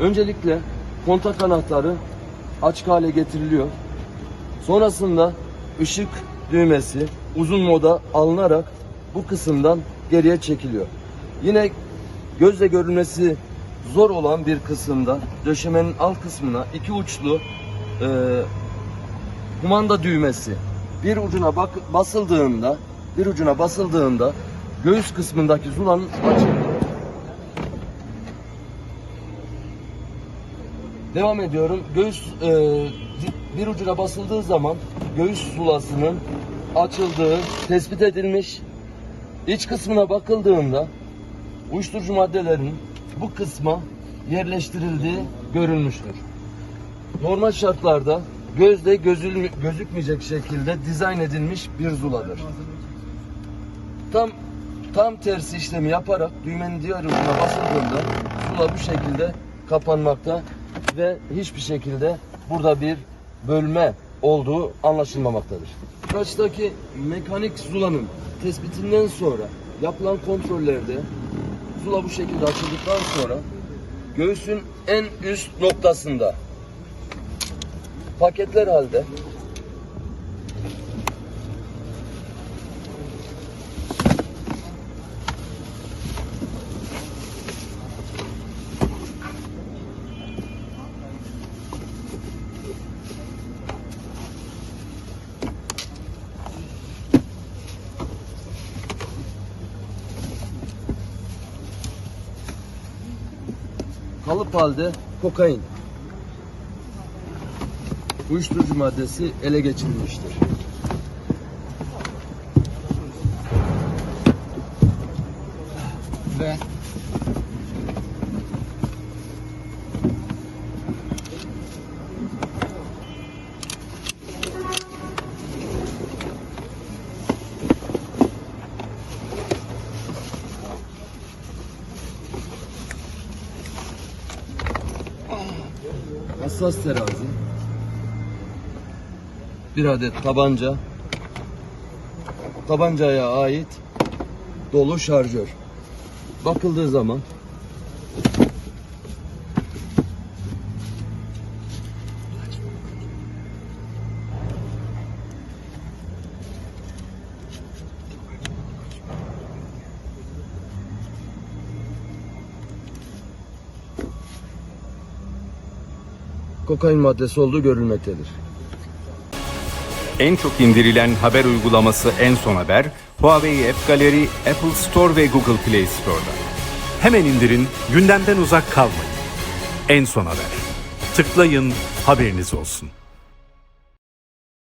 Öncelikle kontak anahtarı açık hale getiriliyor. Sonrasında ışık düğmesi uzun moda alınarak bu kısımdan geriye çekiliyor. Yine gözle görülmesi zor olan bir kısımda döşemenin alt kısmına iki uçlu e, kumanda düğmesi bir ucuna bak, basıldığında bir ucuna basıldığında göğüs kısmındaki zulanın açılıyor. Devam ediyorum. Göğüs e, bir ucuna basıldığı zaman göğüs zulasının açıldığı tespit edilmiş. İç kısmına bakıldığında uyuşturucu maddelerin bu kısma yerleştirildiği görülmüştür. Normal şartlarda gözde gözül, gözükmeyecek şekilde dizayn edilmiş bir zuladır. Tam tam tersi işlemi yaparak düğmenin diğer ucuna basıldığında zula bu şekilde kapanmakta ve hiçbir şekilde burada bir bölme olduğu anlaşılmamaktadır. Araçtaki mekanik zulanın tespitinden sonra yapılan kontrollerde zula bu şekilde açıldıktan sonra göğsün en üst noktasında paketler halde kalıp halde kokain uyuşturucu maddesi ele geçirilmiştir. Ve hassas terazi, bir adet tabanca, tabancaya ait dolu şarjör. Bakıldığı zaman kokain maddesi olduğu görülmektedir. En çok indirilen haber uygulaması En Son Haber, Huawei App Gallery, Apple Store ve Google Play Store'da. Hemen indirin, gündemden uzak kalmayın. En son haber. Tıklayın, haberiniz olsun.